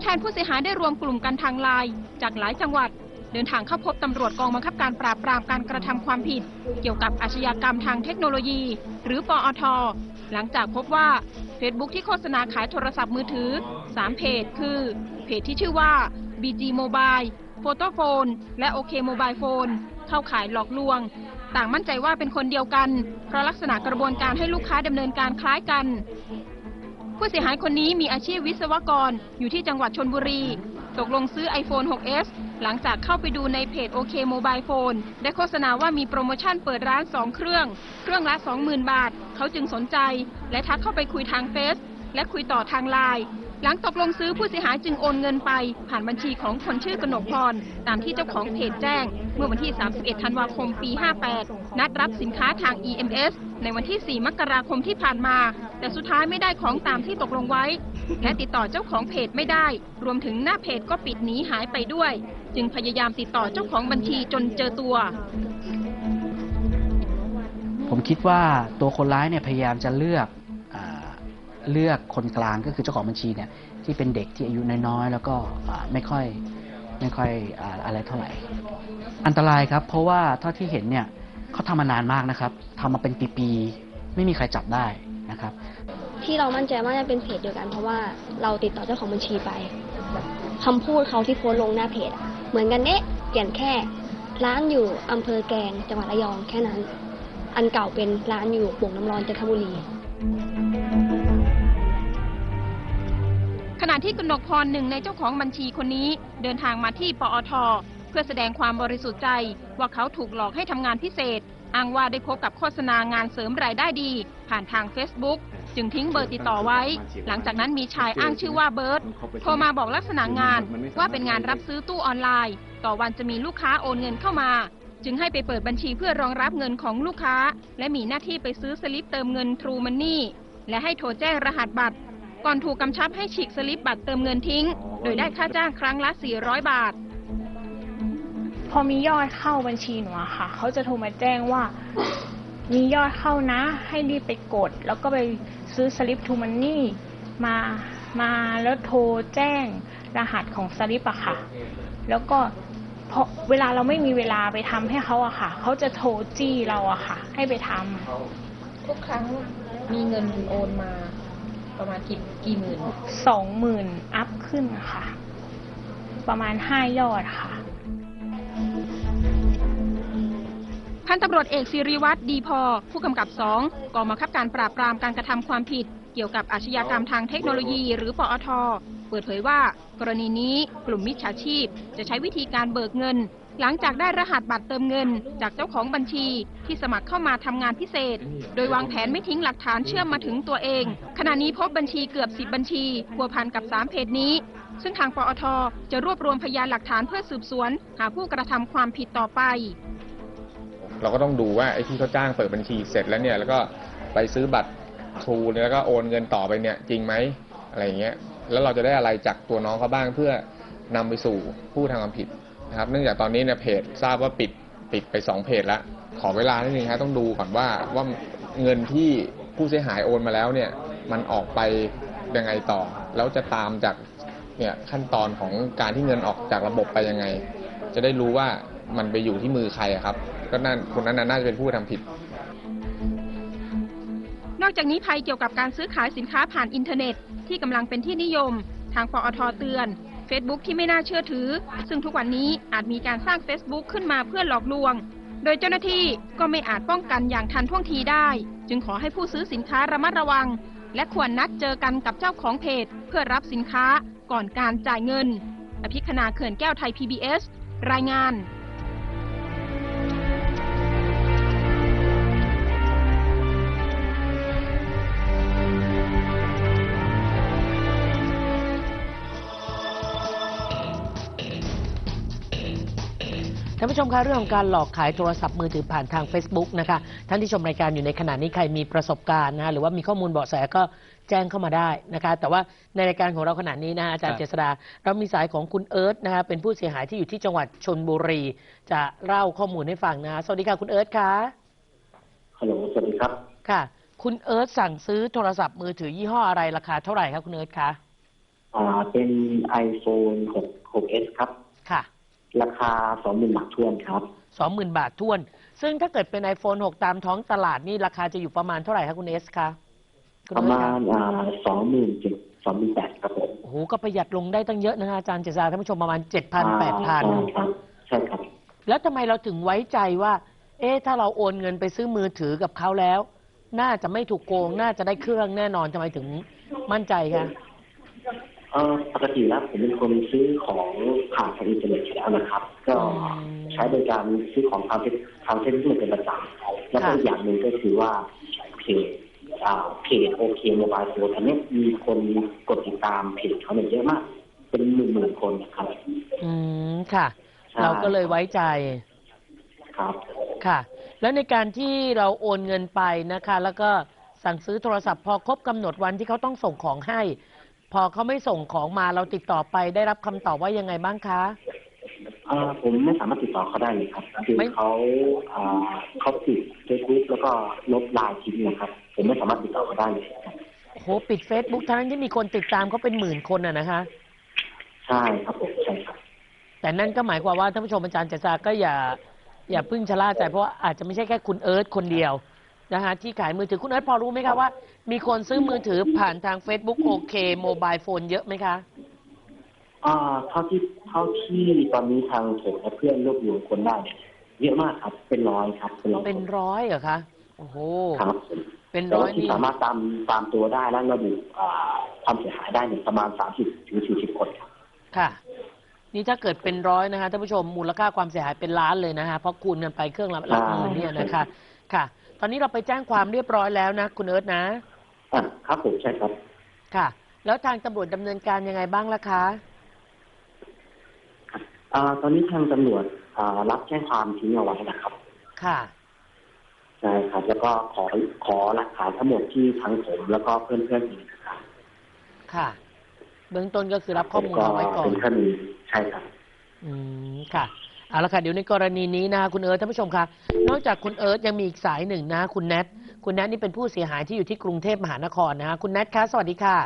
ตัวแทนผู้เสียหายได้รวมกลุ่มกันทางไลน์จากหลายจังหวัด เดินทางเข้าพบตำรวจกองบังคับการปราบปรามการกระทำความผิด เกี่ยวกับอาชญากรรมทางเทคโนโลยี หรือปอท หลังจากพบว่า Facebook ที่โฆษณาขายโทรศัพท์มือถือ 3 เพจ คือ เพจที่ชื่อว่า BG Mobile Photo Phone และ OK Mobile Phone เข้าขายหลอกลวง ต่างมั่นใจว่าเป็นคนเดียวกัน เพราะลักษณะกระบวนการให้ลูกค้าดำเนินการคล้ายกัน ผู้เสียหายคนนี้มีอาชีพวิศวกรอยู่ที่จังหวัดชนบุรี ตกลงซื้อ iPhone 6s หลังจากเข้าไปดูในเพจ OK Mobile Phone ได้โฆษณาว่ามีโปรโมชั่นเปิดร้าน 2 เครื่อง เครื่องละ 20,000 บาท เขาจึงสนใจ และทักเข้าไปคุยทางเฟซและคุยต่อทางไลน์หลังตกลงซื้อผู้เสียหายจึงโอนเงินไป ผ่านบัญชีของคนชื่อกนกพร ตามที่เจ้าของเพจแจ้ง เมื่อวันที่ 31 ธันวาคม ปี 58 นัดรับสินค้าทาง EMS ในวันที่ 4 มกราคมที่ผ่านมา แต่สุดท้ายไม่ได้ของตามที่ตกลงไว้ และติดต่อเจ้าของเพจไม่ได้ รวมถึงหน้าเพจก็ปิดหนีหายไปด้วย จึงพยายามติดต่อเจ้าของบัญชีจนเจอตัว ผมคิดว่าตัวคนร้ายเนี่ยพยายามจะเลือกอเลือกคนกลางก็คือเจ้าของบัญชีเนี่ยที่เป็นเด็กที่อายุน้อยๆแล้วก็ไม่ค่อยไม่ค่อยออะไรเท่าไหร่ อันตรายครับ เพราะว่าเท่าที่เห็นเนี่ย เขาทำมานานมากนะครับทำมาเป็นปีๆไม่มีใครจับได้นะครับ ที่เรามั่นใจว่าจะเป็นเพจเดียวกัน เพราะว่าเราติดต่อเจ้าของบัญชีไปแบบคำพูดเขาที่โพสต์ลงหน้าเพจอะเหมือนกันเอ๊ะเปลี่ยนแค่ ร้านอยู่อำเภอแกลงจังหวัดระยองแค่นั้น อันเก่าเป็นร้านอยู่โป่งน้ำร้อนจันทบุรีขณะที่กนกพรหนึ่งในเจ้าของบัญชีคนนี้ เดินทางมาที่ปอท เพื่อแสดงความบริสุทธิ์ใจว่าเขาถูกหลอกให้ทำงานพิเศษ อ้างว่าได้พบกับโฆษณางานเสริมรายได้ดี ผ่านทาง Facebook จึงทิ้งเบอร์ติดต่อไว้ หลังจากนั้นมีชายอ้างชื่อว่าเบิร์ตโทรมาบอกลักษณะงานว่าเป็นงานรับซื้อตู้ออนไลน์ ต่อวันจะมีลูกค้าโอนเงินเข้ามา จึงให้ไปเปิดบัญชีเพื่อรองรับเงินของลูกค้า และมีหน้าที่ไปซื้อสลิปเติมเงิน True Money และให้โทรแจ้งรหัสบัตร ก่อนถูกกำชับให้ฉีกสลิปบัตรเติมเงินทิ้ง โดยได้ค่าจ้างครั้งละ 400 บาท พอมียอดเข้าบัญชีหนูอะค่ะ เขาจะโทรมาแจ้งว่า มียอดเข้านะ ให้รีบไปกด แล้วก็ไปซื้อสลิปทูมันนี่มามาแล้วโทรแจ้งรหัสของสลิปอะค่ะ แล้วก็พอเวลาเราไม่มีเวลาไปทำให้เขาอะค่ะ เขาจะโทรจี้เราอะค่ะ ให้ไปทำทุกครั้งมีเงินโอนมา ประมาณกี่กี่หมื่น สองหมื่นอัพขึ้นค่ะ ประมาณห้ายอดค่ะ พันตำรวจเอกสิริวัตรดีพอ ผู้กำกับสองกองบังคับการปราบปรามการกระทำความผิด เกี่ยวกับอาชญากรรมทางเทคโนโลยี หรือปอท เปิดเผยว่า กรณีนี้กลุ่มมิจฉาชีพ จะใช้วิธีการเบิกเงิน หลังจากได้รหัสบัตรเติมเงิน จากเจ้าของบัญชี ที่สมัครเข้ามาทำงานพิเศษ โดยวางแผนไม่ทิ้งหลักฐานเชื่อมมาถึงตัวเอง ขณะนี้พบบัญชีเกือบ 10 บัญชีพัวพันกับ 3 เพจนี้ซึ่งทางปอท จะรวบรวมพยานหลักฐานเพื่อสืบสวน หาผู้กระทำความผิดต่อไป เราก็ต้องดูว่าไอ้ที่เขาจ้างเปิดบัญชีเสร็จแล้วเนี่ย แล้วก็ไปซื้อบัตรทรูแล้วก็โอนเงินต่อไปเนี่ยจริงไหมอะไรอย่างเงี้ย แล้วเราจะได้อะไรจากตัวน้องเขาบ้างเพื่อนำไปสู่ผู้ทำความผิดนะครับ เนื่องจากตอนนี้เนี่ยเพจทราบว่าปิดปิดไปสองเพจแล้วขอเวลานิดนึงครับต้องดูก่อนว่าว่าเงินที่ผู้เสียหายโอนมาแล้วเนี่ยมันออกไปยังไงต่อ แล้วจะตามจากเนี่ยขั้นตอนของการที่เงินออกจากระบบไปยังไง จะได้รู้ว่ามันไปอยู่ที่มือใครครับ ก็นั่นคนนั้นน่าจะเป็นผู้กระทำผิด นอกจากนี้ภัยเกี่ยวกับการซื้อขายสินค้าผ่านอินเทอร์เน็ต ที่กำลังเป็นที่นิยม ทางปอทเตือน Facebook ที่ไม่น่าเชื่อถือ ซึ่งทุกวันนี้อาจมีการสร้าง Facebook ขึ้นมาเพื่อหลอกลวง โดยเจ้าหน้าที่ก็ไม่อาจป้องกันอย่างทันท่วงทีได้ จึงขอให้ผู้ซื้อสินค้าระมัดระวัง และควรนัดเจอกันกับเจ้าของเพจ เพื่อรับสินค้าก่อนการจ่ายเงิน อภิคณาเขื่อนแก้วไทย PBS รายงาน ท่านผู้ชมคะเรื่องของการหลอกขายโทรศัพท์มือถือผ่านทาง Facebook นะคะท่านที่ชมรายการอยู่ในขณะนี้ใครมีประสบการณ์นะหรือว่ามีข้อมูลเบาะแสก็แจ้งเข้ามาได้นะคะแต่ว่าในรายการของเราขณะนี้นะอาจารย์ครับเจษดาเรามีสายของคุณเอิร์ธนะคะเป็นผู้เสียหายที่อยู่ที่จังหวัดชนบุรี จะเล่าข้อมูลให้ฟังนะสวัสดีค่ะคุณเอิร์ธคะฮัลโหลสวัสดีครับค่ะ คุณเอิร์ธสั่งซื้อโทรศัพท์มือถือยี่ห้ออะไรราคาเท่าไหร่คะคุณเอิร์ธคะอ่าเป็น iPhone 6 6s ครับค่ะ ราคาสองหมื่นบาททวนครับสองหมื่นบาททวน ซึ่งถ้าเกิดเป็น iPhone 6 ตามท้องตลาดนี่ราคาจะอยู่ประมาณเท่าไหร่คะคุณเอสคะคุณประเอิร์ธมาคะณอ่าสองหมื่นเจ็ดสองหมื่นแปดครับผมโอ้โหก็ประหยัดลงได้ตั้งเยอะนะคะอาจารย์เจษฎาท่านผู้ชมประมาณเจ็ดพันแปดพันใช่ครับใช่ครับแล้วทำไมเราถึงไว้ใจว่า เอ๊ะถ้าเราโอนเงินไปซื้อมือถือกับเขาแล้ว น่าจะไม่ถูกโกง น่าจะได้เครื่องแน่นอนทำไมถึงมั่นใจคะ เออปกติแล้วผมเป็นคนซื้อของผ่านทางอินเทอร์เน็ตอยู่แล้วนะครับ ก็ใช้บริการซื้อของทางเฟซทางเฟซบุ๊กเป็นประจำแล้วก็อีกอย่างหนึ่งก็คือว่าเพจอ่าเพจโอเคโมบายโฟนอันนี้มีคนกดติดตามเพจเขาเนี่ยเยอะมาก เป็นหมื่นหมื่นๆคนนะครับ อืมค่ะใช่เราก็เลยไว้ใจครับค่ะ แล้วในการที่เราโอนเงินไปนะคะ แล้วก็สั่งซื้อโทรศัพท์พอครบกำหนดวันที่เขาต้องส่งของให้ พอเขาไม่ส่งของมาเราติดต่อไปได้รับคำตอบว่ายังไงบ้างคะ อ่าผมไม่สามารถติดต่อเขาได้เลยครับคือไม่ เขาอ่าเขาปิดเฟซบุ๊กแล้วก็ลบไลน์ทิ้งนะครับ ผมไม่สามารถติดต่อเขาได้เลยครับโอ้โหปิด Facebook ทั้งที่มีคนติดตามเขาเป็นหมื่นคนอะนะคะ ใช่ครับผมใช่ครับ แต่นั่นก็หมายความว่าท่านผู้ชมอาจารย์เจษาก็อย่า อย่าเพึ่งชะล่าใจเพราะว่าอาจจะไม่ใช่แค่คุณเอิร์ธคนเดียว นะคะที่ขายมือถือคุณเอิร์ธพอรู้ไหมคะว่า มีคนซื้อมือถือผ่านทาง Facebook โอเคโมบายโฟนเยอะไหมคะ อ่าเท่าที่เท่าที่ตอนนี้ทางผมและเพื่อนรวบรวมคนได้เนี่ยเยอะมากครับ เป็นร้อยครับเป็นร้อยเป็นร้อยเหรอคะ โอ้โห ครับเป็นแต่ร้อว่ายที่นี่สามารถตามตามตัวได้และระบุอ่าความเสียหายได้เนี่ยประมาณสามสิบถึงสี่สิบคนครับ ค่ะ นี่ถ้าเกิดเป็นร้อยนะคะท่านผู้ชมมูลค่าความเสียหายเป็นล้านเลยนะคะเพราะคูณกันไปเครื่องละหลักหมื่นเนี่ยนะคะ ค่ะ ตอนนี้เราไปแจ้งความเรียบร้อยแล้วนะ คุณเอิร์ธนะอะครับผมใช่ครับ ค่ะ แล้วทางตำรวจดำเนินการยังไงบ้างล่ะคะอ่าตอนนี้ทางตำรวจอ่ารับแจ้งความทิ้งเอาไว้นะครับค่ะ ใช่ครับ แล้วก็ขอขอหลักฐานทั้งหมดที่ทั้งผมแล้วก็เพื่อนเพื่อนๆอีกนะครับค่ะ เบื้องต้นก็คือรับข้อมูลเอาไว้ก่อนเป็นคดีใช่ครับ อืมค่ะ เอาละค่ะเดี๋ยวในกรณีนี้นะคะคุณเอิร์ธท่านผู้ชมคะนอกจากคุณเอิร์ธยังมีอีกสายหนึ่งนะคุณแนทคุณแนทนี่เป็นผู้เสียหายที่อยู่ที่กรุงเทพมหานครนะคะคุณแนทคะสวัสดีค่ะ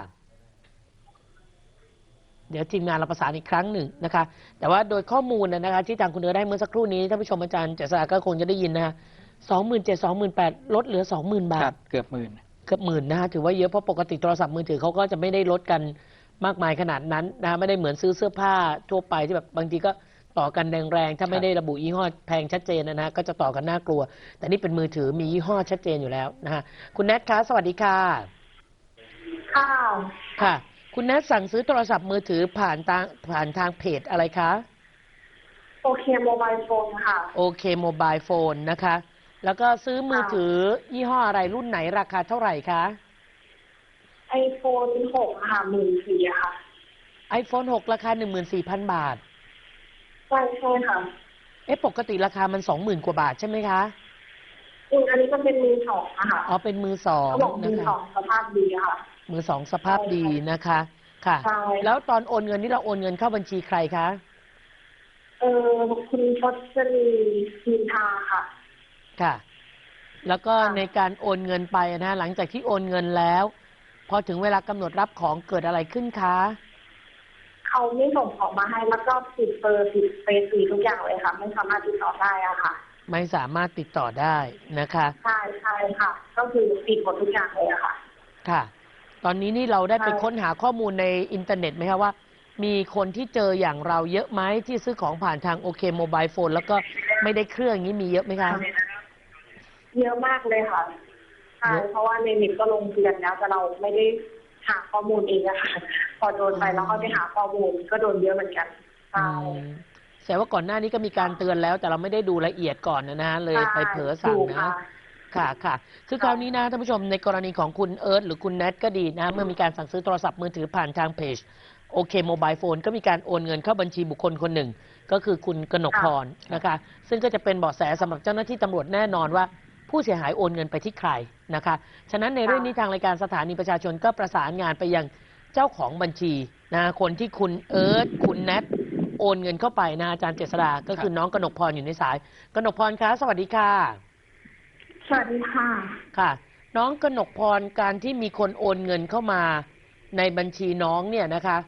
เดี๋ยวทีมงานเราประสานอีกครั้งหนึ่งนะคะ แต่ว่าโดยข้อมูลนะนะคะ ที่ทางคุณเอิร์ธได้เมื่อสักครู่นี้ท่านผู้ชมอาจารย์เจษฎาก็คงจะได้ยินนะคะสองหมื่นเจ็ดสองหมื่นแปดลดเหลือสองหมื่นบาครัท บเกือบหมื่น เกือบหมื่นนะคะถือว่าเยอะเพราะปกติโทรศัพท์มือถือเขาก็จะไม่ได้ลดกันมากมายขนาดนั้นนะคะไม่ได้เหมือนซื้อเสื้อผ้าทั่วไปที่แบบบางทีก็ ต่อกันแรงๆ ถ้าไม่ได้ระบุยี่ห้อแพงชัดเจนนะนะก็จะต่อกันน่ากลัว แต่นี่เป็นมือถือมียี่ห้อชัดเจนอยู่แล้วนะคะคุณแนทคะสวัสดีค่ะค่ะค่ะ คุณแนทสั่งซื้อโทรศัพท์มือถือผ่านทางผ่านทางเพจอะไรคะโอเคโมบายโฟนค่ะโอเคโมบายโฟนนะคะ แล้วก็ซื้อมือถือยี่ห้ออะไรรุ่นไหนราคาเท่าไหร่คะไอโฟนหกค่ะหมื่นสี่อะค่ะ iPhone 6ราคา14,000บาท ใช่ใช่ค่ะเอ๊ะปกติราคามัน20,000กว่าบาทใช่ไหมคะอืมอันนี้มันเป็นมือสองอะค่ะอ๋อเป็นมือสองเขาบอกมืนะอสคะองสภาพดีอะค่ะ มือสองสภาพดีนะคะ ค่ะ ใช่ แล้วตอนโอนเงินนี่เราโอนเงินเข้าบัญชีใครคะเออคุณพจนีมินทาค่ะ ค่ะ แล้วก็ค่ะ ในการโอนเงินไปนะหลังจากที่โอนเงินแล้ว พอถึงเวลากำหนดรับของเกิดอะไรขึ้นคะ เขาไม่ส่งของมาให้แล้วก็ปิดเบอร์ปิดเฟซปิดทุกอย่างเลยค่ะ ไม่สามารถติดต่อได้อะค่ะ ไม่สามารถติดต่อได้นะคะ ใช่ใช่ค่ะ ก็คือปิดหมดทุกอย่างเลยอะค่ะ ค่ะ ตอนนี้นี่เราได้ไปใช่ค้นหาข้อมูลในอินเทอร์เน็ตไหมคะว่า มีคนที่เจออย่างเราเยอะไหมที่ซื้อของผ่านทางโอเคโมบายโฟนแล้วก็ไม่ได้เครื่องนี้มีเยอะไหมคะ เยอะมากเลยค่ะใช่เยอะเพราะว่าในเน็ตก็ลงเตือนแล้วแต่เราไม่ได้ หาข้อมูลเองอะค่ะ พอโดนไปแล้วก็ไปหาข้อมูลก็โดนเยอะเหมือนกันใช่อืมแสดงว่าก่อนหน้านี้ก็มีการเตือนแล้วแต่เราไม่ได้ดูละเอียดก่อนนะนะเลยไปเผลอสั่งถูกนะค่ะค่ะค่ะคือคราวนี้นะท่านผู้ชมในกรณีของคุณเอิร์ธหรือคุณแนทก็ดีนะเมื่อมีการสั่งซื้อโทรศัพท์มือถือผ่านทางเพจโอเคโมบายโฟนก็มีการโอนเงินเข้าบัญชีบุคคลคนหนึ่ง ก็คือคุณกนกพรนะคะ ซึ่งก็จะเป็นเบาะแสสำหรับเจ้าหน้าที่ตำรวจแน่นอนว่า ผู้เสียหายโอนเงินไปที่ใครนะคะ ฉะนั้นในเรื่องนี้ทางรายการสถานีประชาชนก็ประสานงานไปยังเจ้าของบัญชีนะคนที่คุณเอิร์ธคุณแนทโอนเงินเข้าไปนะอาจารย์เจษดาก็คือน้องกนกพรอยู่ในสายกนกพรคะสวัสดีค่ะ สวัสดีค่ะ ค่ะ น้องกนกพรการที่มีคนโอนเงินเข้ามา ในบัญชีน้องเนี่ยนะคะ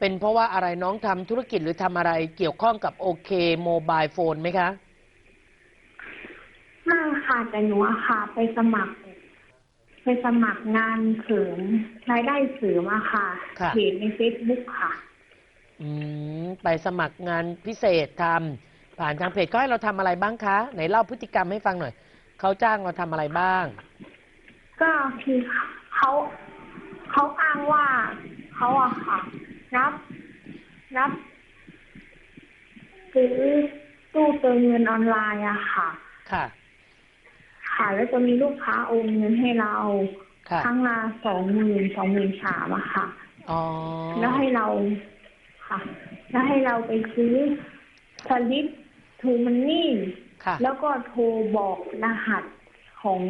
เป็นเพราะว่าอะไรน้องทำธุรกิจหรือทำอะไรเกี่ยวข้องกับโอเคโมบายโฟนไหมคะ ไม่ค่ะแต่หนูอะค่ะ ไปสมัคร ไปสมัครงานเสริมรายได้เสริมอะค่ะค่ะ เพจในเฟซบุ๊กค่ะ อืมไปสมัครงานพิเศษทำผ่านทางเพจเขาให้เราทำอะไรบ้างคะไหนเล่าพฤติกรรมให้ฟังหน่อยเขาจ้างเราทำอะไรบ้าง ก็คือเขาเขาอ้างว่าเขาอะค่ะ รับ รับซื้อตู้เติมเงินออนไลน์อะค่ะ ค่ะ ค่ะแล้วจะมีลูกค้าโอนเงินให้เราค่ะ ครั้งละสองหมื่นสองหมื่นสามอะค่ะ อ๋อแล้วให้เราค่ะ แล้วให้เราไปซื้อสลิปทูมันนี่ ค่ะ แล้วก็โทรบอกรหัสของ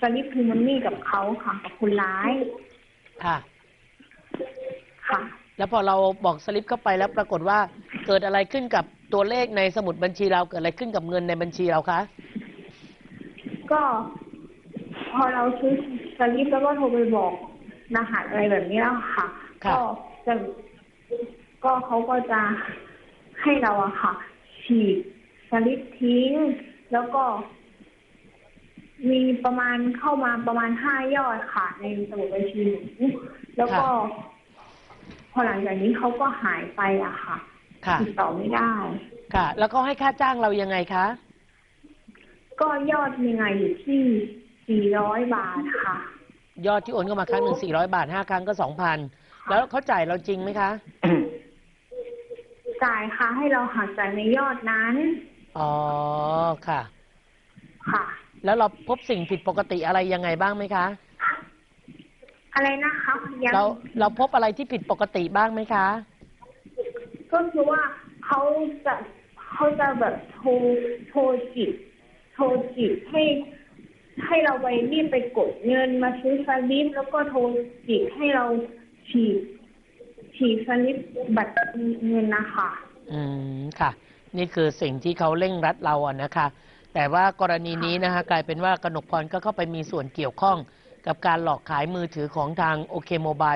สลิปทูมันนี่กับเขาค่ะกับคนร้ายค่ะ ค่ะ แล้วพอเราบอกสลิปเข้าไปแล้วปรากฏว่าเกิดอะไรขึ้นกับตัวเลขในสมุดบัญชีเราเกิดอะไรขึ้นกับเงินในบัญชีเราคะ ก็ พอเราซื้อสลิปแล้วก็โทรไปบอกรหัสอะไรแบบนี้แล้วค่ะ ค่ะ ก็จะก็เขาก็จะให้เราอะค่ะ ฉีกสลิปทิ้ง แล้วก็ มีประมาณเข้ามาประมาณห้ายอดค่ะ ในสมุดบัญชีหนูแล้วก็ พอหลังจากนี้เขาก็หายไปอะค่ะค่ะ ติดต่อไม่ได้ ค่ะ แล้วก็ให้ค่าจ้างเรายังไงคะ ก็ยอดมีไงอยู่ที่สี่ร้อยบาทค่ะ ยอดที่โอนเข้ามาครั้งหนึ่งสี่ร้อยบาทห้าครั้งก็สองพันแล้วเขาจ่ายเราจริงไหมคะจ่ายค่ะ ให้เราหักจากในยอดนั้น อ๋อค่ะ ค่ะ แล้วเราพบสิ่งผิดปกติอะไรยังไงบ้างไหมคะ อะไรนะคะยังเราเราพบอะไรที่ผิดปกติบ้างไหมคะ ก็คือว่าเขาจะเขาจะแบบโทรโทรจิต โทรจิบให้ให้เราไปรีบไปกดเงินมาซื้อสลิปแล้วก็โทรจิตให้เราฉีกฉีกสลิปบัตรเงินนะคะอืมค่ะ นี่คือสิ่งที่เขาเร่งรัดเราอะนะคะ แต่ว่ากรณีนี้นะคะกลายเป็นว่ากนกพรก็เข้าไปมีส่วนเกี่ยวข้อง กับการหลอกขายมือถือของทางโอเคโมบาย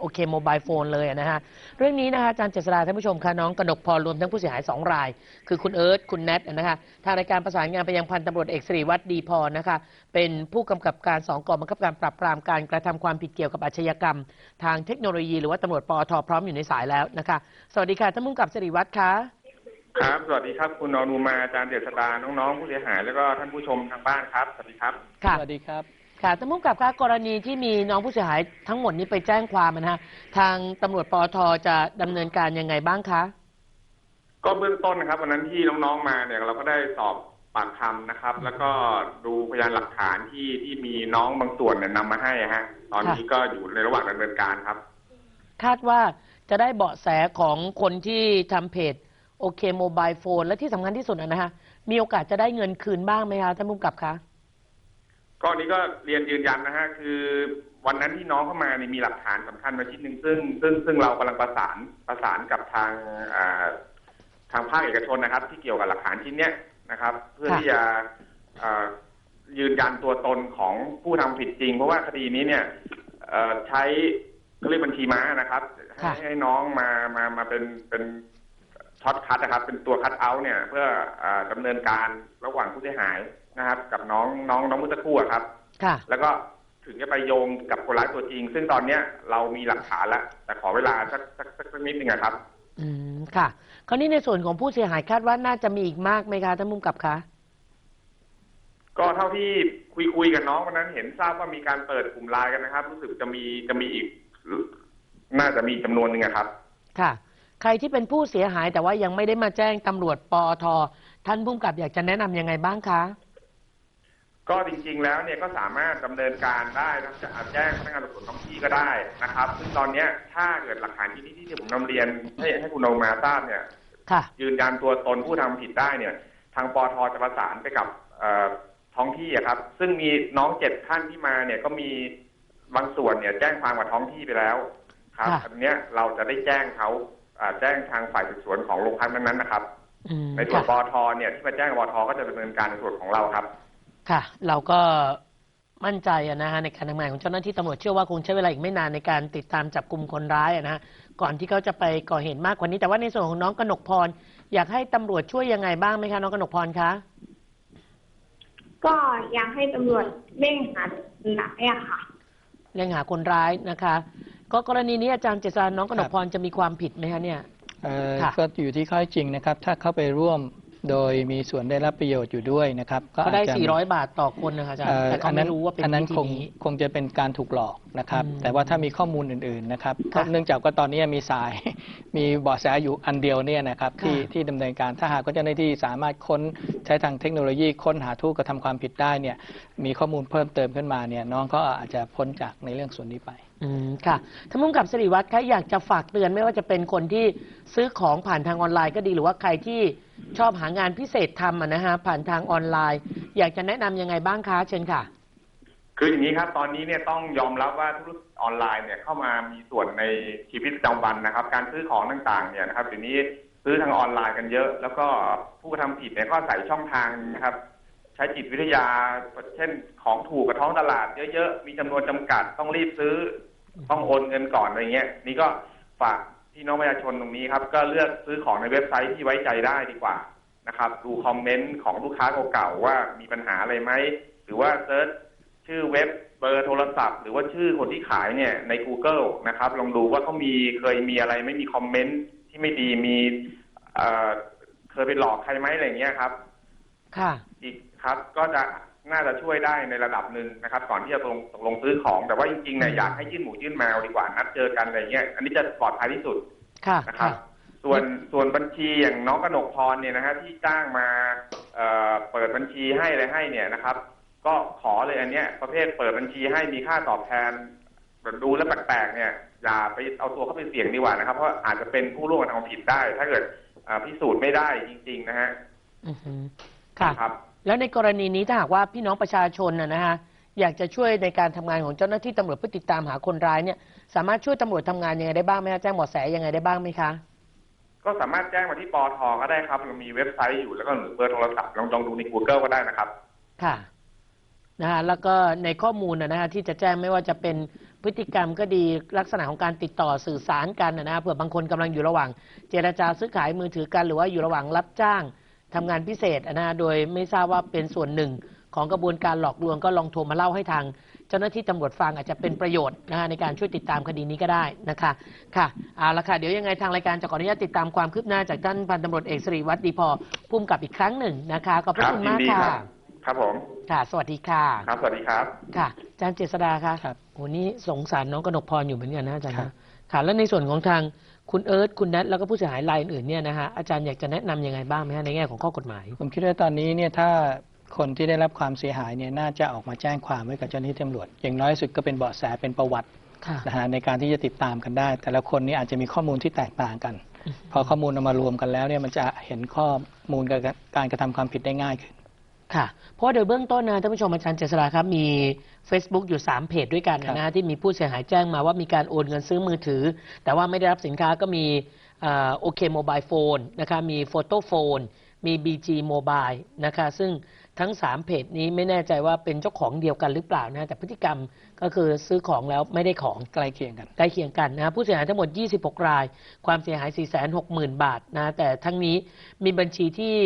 โอเคโมบายโฟนเลยอะนะฮะ เรื่องนี้นะคะอาจารย์เจษฎาท่านผู้ชมค่ะน้องกนกพรรวมทั้งผู้เสียหายสองราย คือคุณเอิร์ธคุณแนทนะคะทางรายการประสานงานไปยังพันตำรวจเอกสิริวัตรดีพรนะคะเป็นผู้กำกับการสองกองบังคับการปราบปรามการกระทำความผิดเกี่ยวกับอาชญากรรม ทางเทคโนโลยีหรือว่าตำรวจปอทพร้อมอยู่ในสายแล้วนะคะสวัสดีค่ะท่านผู้กำกับสิริวัตรคะครับ สวัสดีครับ คุณนอนูมาอาจารย์เดชดาน้องๆ ผู้เสียหาย แล้วก็ท่านผู้ชมทางบ้านครับ สวัสดีครับค่ะสวัสดีครับ ค่ะท่านผู้กำกับคะกรณีที่มีน้องผู้เสียหายทั้งหมดนี้ไปแจ้งความนะฮะทางตำรวจปอทจะดำเนินการยังไงบ้างคะ ก็เบื้องต้นนะครับวันนั้นที่น้องๆมาเนี่ยเราก็ได้สอบปากคำนะครับ แล้วก็ดูพยานหลักฐานที่ที่มีน้องบางส่วนเนี่ยนำมาให้ฮะตอนนี้ก็อยู่ในระหว่างดำเนินการครับ คาดว่าจะได้เบาะแสของคนที่ทำเพจโอเคโมบายโฟนและที่สำคัญที่สุดนะฮะมีโอกาสจะได้เงินคืนบ้างไหมคะท่านผู้กำกับคะ ก็อันนี้ก็เรียนยืนยันนะฮะคือวันนั้นที่น้องเข้ามาเนี่ยมีหลักฐานสำคัญมาชิ้นหนึ่งซึ่งซึ่งซึ่งเรากำลังประสานประสานกับทางอ่าทางภาคเอกชนนะครับ ที่เกี่ยวกับหลักฐานชิ้นเนี้ยนะครับ เพื่อค่ะที่จะอ่ายืนยันตัวตนของผู้ทำผิดจริง เพราะว่าคดีนี้เนี่ยเอ่อใช้ก็เรียกบัญชีม้านะครับให้ให้น้องมามามาเป็นเป็นช็อตคัดนะครับ เป็นตัวคัดเอาท์เนี่ย เพื่ออาดำเนินการระหว่างผู้เสียหาย นะครับ กับน้องน้องน้องมุตะครู่อะครับ ค่ะ แล้วก็ถึงจะไปโยงกับคนร้ายตัวจริง ซึ่งตอนเนี้ยเรามีหลักฐานแล้วแต่ขอเวลาสักสักสักสักนิดนึงอะครับ อืม ค่ะ คราวนี้ในส่วนของผู้เสียหายคาดว่าน่าจะมีอีกมากไหมคะท่านผู้กำกับคะ ก็เท่าที่คุยคุยกับน้องวันนั้นเห็นทราบว่ามีการเปิดกลุ่มไลน์กันนะครับ รู้สึกจะมีจะมีอีก น่าจะมีจำนวนหนึ่งอะครับ ค่ะ ใครที่เป็นผู้เสียหายแต่ว่ายังไม่ได้มาแจ้งตำรวจปอทท่านผู้กำกับอยากจะแนะนำยังไงบ้างคะ ก็จริงๆแล้วเนี่ยก็สามารถดำเนินการได้นะครับจะอาจแจ้งพนักงานสอบสวนท้องที่ก็ได้นะครับ ซึ่งตอนเนี้ยถ้าเกิดหลักฐานที่ที่ที่ผมนำเรียนให้ให้คุณโอมาทราบเนี่ยค่ะยืนยันตัวตนผู้ทำผิดได้เนี่ย ทางปอทจะประสานไปกับเอ่อท้องที่อะครับ ซึ่งมีน้องเจ็ดท่านที่มาเนี่ยก็มีบางส่วนเนี่ยแจ้งความกับท้องที่ไปแล้วครับค่ะอันเนี้ยเราจะได้แจ้งเขาอ่าแจ้งทางฝ่ายสืบสวนของโรงพักนั้นๆนะครับอืมในส่วนค่ะปอทเนี่ยที่มาแจ้งกับปอทก็จะดำเนินการในส่วนของเราครับ ค่ะ เราก็มั่นใจอะนะฮะในการทำงานของเจ้าหน้าที่ตำรวจเชื่อว่าคงใช้เวลาอีกไม่นานในการติดตามจับกลุ่มคนร้ายอะนะฮะก่อนที่เขาจะไปก่อเหตุมากกว่านี้ แต่ว่าในส่วนของน้องกนกพร อยากให้ตำรวจช่วยยังไงบ้างไหมคะน้องกนกพรคะก็อยากให้ตำรวจเร่งหาคนร้ายอะค่ะเร่งหาคนร้ายนะคะ ก็กรณีนี้อาจารย์เจษฎาน้องกนกพรจะมีความผิดไหมคะเนี่ยเอ่อค่ะ ก็อยู่ที่ข้อเท็จจริงนะครับ ถ้าเข้าไปร่วม โดยมีส่วนได้รับประโยชน์อยู่ด้วยนะครับก็เขาได้อาจจะ400 บาทต่อคนนะคะอาจารย์เอ่อแต่เขาอันไม่นั้นรู้ว่าเป็นอันนั้นวิธีคงนี้คงจะเป็นการถูกหลอกนะครับอืมแต่ว่าถ้ามีข้อมูลอื่นๆนะครับค่ะเนื่องจากว่าตอนนี้มีสาย มีเบาะแสอยู่อันเดียวเนี่ยนะครับที่ค่ะที่ดำเนินการถ้าหากว่าเจ้าหน้าที่สามารถค้นใช้ทางเทคโนโลยีค้นหาผู้กระทำความผิดได้เนี่ยมีข้อมูลเพิ่มเติมขึ้นมาเนี่ยน้องก็อาจจะพ้นจากในเรื่องส่วนนี้ไป อืมค่ะท่านผู้กำกับสิริวัตรคะอยากจะฝากเตือนไม่ว่าจะเป็นคนที่ซื้อของผ่านทางออนไลน์ก็ดีหรือว่าใครที่ชอบหางานพิเศษทำอะนะฮะผ่านทางออนไลน์ อยากจะแนะนำยังไงบ้างคะเชิญค่ะ คืออย่างนี้ครับตอนนี้เนี่ยต้องยอมรับว่าธุรกิจออนไลน์เนี่ยเข้ามามีส่วนในชีวิตประจำวันนะครับ การซื้อของต่างๆเนี่ยนะครับเดี๋ยวนี้ซื้อทางออนไลน์กันเยอะ แล้วก็ผู้กระทำผิดเนี่ยก็ใส่ช่องทางนะครับ ใช้จิตวิทยา เช่นของถูกกับท้องตลาดเยอะๆมีจำนวนจำกัดต้องรีบซื้อ ต้องโอนเงินก่อนอะไรเงี้ย นี่ก็ฝากพี่น้องประชาชนตรงนี้ครับ ก็เลือกซื้อของในเว็บไซต์ที่ไว้ใจได้ดีกว่านะครับ ดูคอมเมนต์ของลูกค้าเก่าๆว่ามีปัญหาอะไรไหมหรือว่าเซิร์ชชื่อเว็บเบอร์โทรศัพท์ หรือว่าชื่อคนที่ขายเนี่ยใน Google นะครับ ลองดูว่าเขามีเคยมีอะไรไม่มีคอมเมนต์ที่ไม่ดีมีเอ่อเคยไปหลอกใครไหมอะไรเงี้ยครับ ค่ะ อีกครับก็จะ น่าจะช่วยได้ในระดับหนึ่งนะครับ ก่อนที่จะตกลงตกลงซื้อของ แต่ว่าจริงๆเนี่ยอยากให้ยื่นหมูยื่นแมวดีกว่านัดเจอกันอะไรเงี้ยอันนี้จะปลอดภัยที่สุดค่ะนะครับค่ะส่วนส่วนบัญชีอย่างน้องกนกพรเนี่ยนะฮะที่จ้างมาเอ่อเปิดบัญชีให้อะไรให้เนี่ยนะครับ ก็ขอเลยอันเนี้ยประเภทเปิดบัญชีให้มีค่าตอบแทนดูแล้วแปลกๆเนี่ยอย่าไปเอาตัวเข้าไปเสี่ยงดีกว่านะครับเพราะอาจจะเป็นผู้ร่วมกระทำผิดได้ ถ้าเกิดอ่าพิสูจน์ไม่ได้จริง ๆ นะฮะอือหือค่ะครับ แล้วในกรณีนี้ถ้าหากว่าพี่น้องประชาชนนะนะฮะอยากจะช่วยในการทำงานของเจ้าหน้าที่ตำรวจเพื่อติดตามหาคนร้ายเนี่ย สามารถช่วยตำรวจทำงานยังไงได้บ้างไหมคะแจ้งเบาะแสยังไงได้บ้างไหมคะก็สามารถแจ้งมาที่ปอทก็ได้ครับเรามีเว็บไซต์อยู่แล้วก็หรือเบอร์โทรศัพท์ลองลองดูใน Google ก็ได้นะครับ ค่ะนะฮะแล้วก็ในข้อมูลนะนะฮะที่จะแจ้งไม่ว่าจะเป็นพฤติกรรมก็ดีลักษณะของการติดต่อสื่อสารกันนะฮะเผื่อบางคนกำลังอยู่ระหว่าง เจรจาซื้อขายมือถือกันหรือว่าอยู่ระหว่างรับจ้าง ทำงานพิเศษนะฮะโดยไม่ทราบว่าเป็นส่วนหนึ่งของกระบวนการหลอกลวงก็ลองโทรมาเล่าให้ทาง เจ้าหน้าที่ตำรวจฟังอาจจะเป็นประโยชน์นะฮะในการช่วยติดตามคดีนี้ก็ได้นะคะค่ะเอาละค่ะเดี๋ยวยังไงทางรายการจะขออนุญาตติดตามความคืบหน้าจากท่านพันตำรวจเอกสิริวัตรดีพอพุ่มกับอีกครั้งหนึ่งนะคะขอบพระคุณมากยินดีค่ะครับครับผมค่ะ สวัสดีค่ะ ครับ สวัสดีครับค่ะอาจารย์เจษดาคะครับโอ้นี่สงสารน้องกนกพรอยู่เหมือนกันนะอาจารย์ครันะบค่ะแล้วในส่วนของทาง คุณเอิร์ธคุณแนทแล้วก็ผู้เสียหายรายอื่นๆเนี่ยนะฮะอาจารย์อยากจะแนะนำยังไงบ้างไหมฮะในแง่ของข้อกฎหมาย ผมคิดว่าตอนนี้เนี่ยถ้าคนที่ได้รับความเสียหายเนี่ยน่าจะออกมาแจ้งความไว้กับเจ้าหน้าที่ตำรวจ อย่างน้อยสุดก็เป็นเบาะแสเป็นประวัติค่ะ นะฮะในการที่จะติดตามกันได้ แต่ละคนนี่อาจจะมีข้อมูลที่แตกต่างกัน พอข้อมูลเอามารวมกันแล้วเนี่ยมันจะเห็นข้อมูลกับการกระทำความผิดได้ง่ายขึ้น ค่ะ เพราะว่าโดยเบื้องต้นนะท่านผู้ชมอาจารย์เจษดาครับมี Facebook อยู่ 3 เพจด้วยกันนะฮะที่มีผู้เสียหายแจ้งมาว่ามีการโอนเงินซื้อมือถือ แต่ว่าไม่ได้รับสินค้าก็มีโอเคโมบายโฟนนะคะมีโฟโต้โฟนมี BG Mobile นะคะซึ่ง ทั้ง 3 เพจนี้ไม่แน่ใจว่าเป็นเจ้าของเดียวกันหรือเปล่านะแต่พฤติกรรมก็คือซื้อของแล้วไม่ได้ของใกล้เคียงกันใกล้เคียงกันนะผู้เสียหายทั้งหมด 26 ราย ความเสียหาย 460,000 บาทนะแต่ทั้งนี้มีบัญชีที่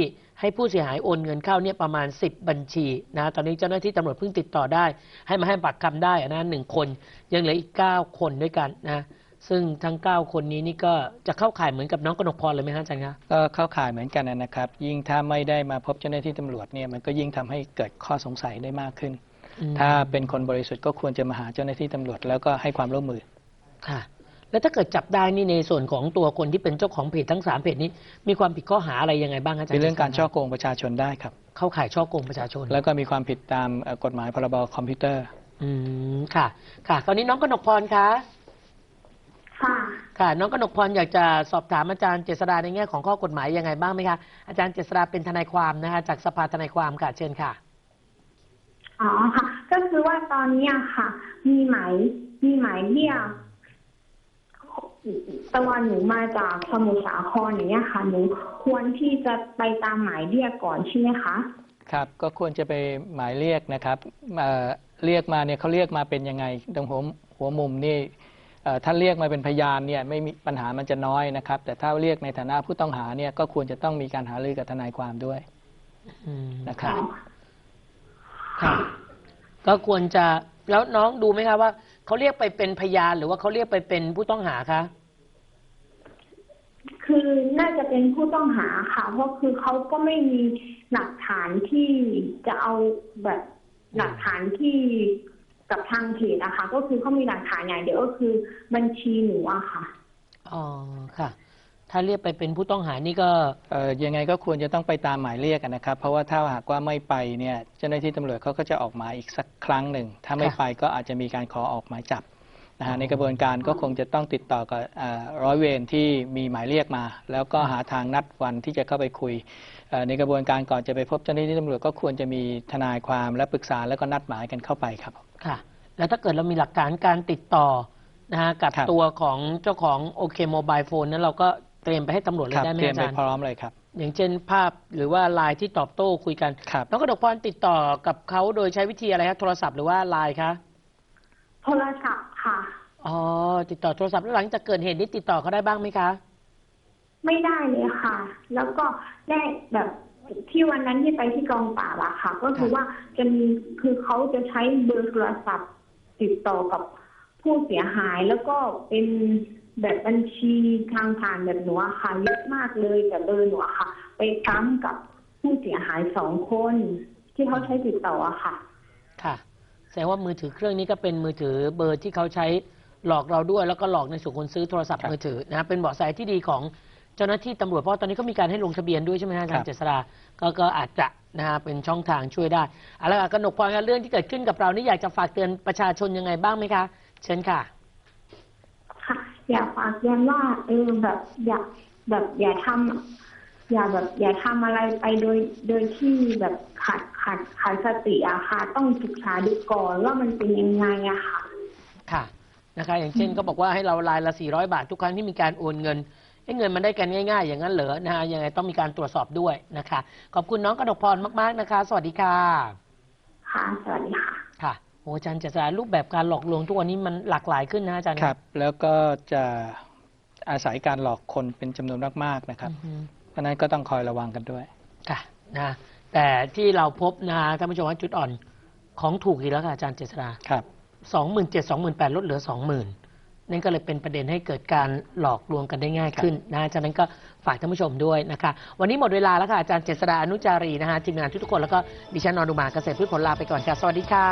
ให้ผู้เสียหายโอนเงินเข้าเนี่ยประมาณ 10 บัญชีนะตอนนี้เจ้าหน้าที่ตำรวจเพิ่งติดต่อได้ ให้มาให้ปากคำได้นะหนึ่งคนยังเหลืออีก 9 คนด้วยกันนะ ซึ่งทั้ง 9 คนนี้นี่ก็จะเข้าข่ายเหมือนกับน้องกนกพรเลยไหมฮะอาจารย์คะก็เข้าข่ายเหมือนกันนะครับ ยิ่งถ้าไม่ได้มาพบเจ้าหน้าที่ตำรวจเนี่ยมันก็ยิ่งทำให้เกิดข้อสงสัยได้มากขึ้นอืมถ้าเป็นคนบริสุทธิ์ก็ควรจะมาหาเจ้าหน้าที่ตำรวจแล้วก็ให้ความร่วมมือค่ะ แล้วถ้าเกิดจับได้นี่ในส่วนของตัวคนที่เป็นเจ้าของเพจทั้งสามเพจนี้มีความผิดข้อหาอะไรยังไงบ้างอาจารย์เป็นเรื่องการช่อโกงประชาชนได้ครับ เข้าข่ายช่อโกงประชาชน แล้วก็มีความผิดตามเอ่อกฎหมายพรบคอมพิวเตอร์ อืมค่ะ ค่ะตอนนี้น้องกนกพรคะ ค่ะ ค่ะน้องกนกพรอยากจะสอบถามอาจารย์เจษดาในแง่ของข้อกฎหมายยังไงบ้างไหมคะอาจารย์เจษดาเป็นทนายความนะคะจากสภาทนายความค่ะเชิญค่ะอ๋อค่ะ ก็คือว่าตอนเนี้ยค่ะ มีหมายมีหมายเรียกตะวันหนูมาจากสมุทรสาครอย่างเงี้ยค่ะ หนูควรที่จะไปตามหมายเรียกก่อนใช่ไหมคะครับก็ควรจะไปหมายเรียกนะครับเอ่อเรียกมาเนี่ยเขาเรียกมาเป็นยังไงตรงหัวหัวมุมนี่ เอ่อถ้าเรียกมาเป็นพยานเนี่ยไม่มีปัญหามันจะน้อยนะครับ แต่ถ้าเรียกในฐานะผู้ต้องหาเนี่ยก็ควรจะต้องมีการหารือกับทนายความด้วยอืมนะครับค่ะก็ควรจะแล้วน้องดูไหมคะว่าเขาเรียกไปเป็นพยานหรือว่าเขาเรียกไปเป็นผู้ต้องหาคะคือน่าจะเป็นผู้ต้องหาค่ะ เพราะคือเขาก็ไม่มีหลักฐานที่จะเอาแบบหลักฐานที่ กับทางเพจอะค่ะก็คือเขามีหลักฐานอย่างเดียวก็คือบัญชีหนูอะค่ะ อ๋อค่ะ ถ้าเรียกไปเป็นผู้ต้องหานี่ก็ เอ่อยังไงก็ควรจะต้องไปตามหมายเรียกอะนะครับ เพราะว่าถ้าหากว่าไม่ไปเนี่ยเจ้าหน้าที่ตำรวจเขาก็จะออกหมายอีกสักครั้งหนึ่ง ถ้าไม่ค่ะไปก็อาจจะมีการขอออกหมายจับนะฮะในกระบวนการก็คงจะต้องติดต่อกับเอ่อร้อยเวรที่มีหมายเรียกมา แล้วก็หาทางนัดวันที่จะเข้าไปคุยเอ่อในกระบวนการก่อนจะไปพบเจ้าหน้าที่ตำรวจก็ควรจะมีทนายความและปรึกษาแล้วก็นัดหมายกันเข้าไปครับ ค่ะ แล้วถ้าเกิดเรามีหลักฐานการติดต่อนะฮะกับครับ ตัวของเจ้าของโอเคโมบายโฟนนั้นเราก็เตรียมไปให้ตำรวจเลครัยได้ไหมเตรียมอาไปจารย์ พร้อมเลยครับ อย่างเช่นภาพหรือว่าไลน์ที่ตอบโต้คุยกันครับ น้องกระดกพรติดต่อกับเขาโดยใช้วิธีอะไรคะโทรศัพท์หรือว่าไลน์คะโทรศัพท์ค่ะ อ๋อติดต่อโทรศัพท์แล้วหลังจากเกิดเหตุนี้ติดต่อเขาได้บ้างไหมคะ ไม่ได้เลยค่ะ แล้วก็ได้แบบ ที่วันนั้นที่ไปที่กองปราบอะค่ะ ก็คือว่าจะมีคือเขาจะใช้เบอร์โทรศัพท์ติดต่อกับผู้เสียหายแล้วก็เป็นแบบบัญชีทางผ่านแบบหนูอะค่ะเยอะมากเลยแต่เบอร์หนูอะค่ะ ไปซ้ำกับผู้เสียหายสองคน ที่เขาใช้ติดต่ออะค่ะ ค่ะ แสดงว่ามือถือเครื่องนี้ก็เป็นมือถือเบอร์ที่เขาใช้หลอกเราด้วยแล้วก็หลอกในส่วนคนซื้อโทรศัพท์มือถือนะเป็นเบาะแสที่ดีของ เจ้าหน้าที่ตำรวจเพราะว่าตอนนี้ก็มีการให้ลงทะเบียนด้วยใช่ไหมฮะอาจารครัย์บเจษดาก็ก็อาจจะนะฮะเป็นช่องทางช่วยได้เอาละค่ะกนกพรครับเรื่องที่เกิดขึ้นกับเรานี่อยากจะฝากเตือนประชาชนยังไงบ้างไหมคะ เชิญค่ะ ค่ะ อยากฝากเตือนว่าเออแบบอย่าแบบอย่าทำอย่าแบบ อย่าทำอะไรไปโดยโดยที่แบบขาดขาดขาดสติอะค่ะ ต้องศึกษาดูก่อนว่ามันเป็นยังไงอะค่ะ ค่ะนะคะอย่างเช่นก็บอกว่าให้เรารายละ 400 บาททุกครั้งที่มีการโอนเงินให้ เงินมันได้กันง่าย ๆ อย่างนั้นเหรอนะฮะยังไงต้องมีการตรวจสอบด้วยนะคะ ขอบคุณน้องกนกพรมาก ๆนะคะ สวัสดีค่ะ ค่ะ สวัสดีค่ะ ค่ะโอ้อาจารย์เจษฎารูปแบบการหลอกลวงทุกวันนี้มันหลากหลายขึ้นนะอาจารย์ครับ แล้วก็จะอาศัยการหลอกคนเป็นจำนวนมากๆนะครับอืมเพราะฉะนั้นก็ต้องคอยระวังกันด้วย ค่ะนะแต่ที่เราพบนะท่านผู้ชมว่าจุดอ่อนของถูกอีกแล้วค่ะอาจารย์เจษฎาครับสองหมื่นเจ็ดสองหมื่นแปดลดเหลือสองหมื่น นั่นก็เลยเป็นประเด็นให้เกิดการหลอกลวงกันได้ง่ายขึ้นนะฉะนั้นก็ฝากท่านผู้ชมด้วยนะคะ วันนี้หมดเวลาแล้วค่ะ อาจารย์เจษดาอนุจารีนะคะทีมงานทุกๆคนแล้วก็ดิฉันนอนดูมาเกษตรพืชผลลาไปก่อนค่ะ สวัสดีค่ะ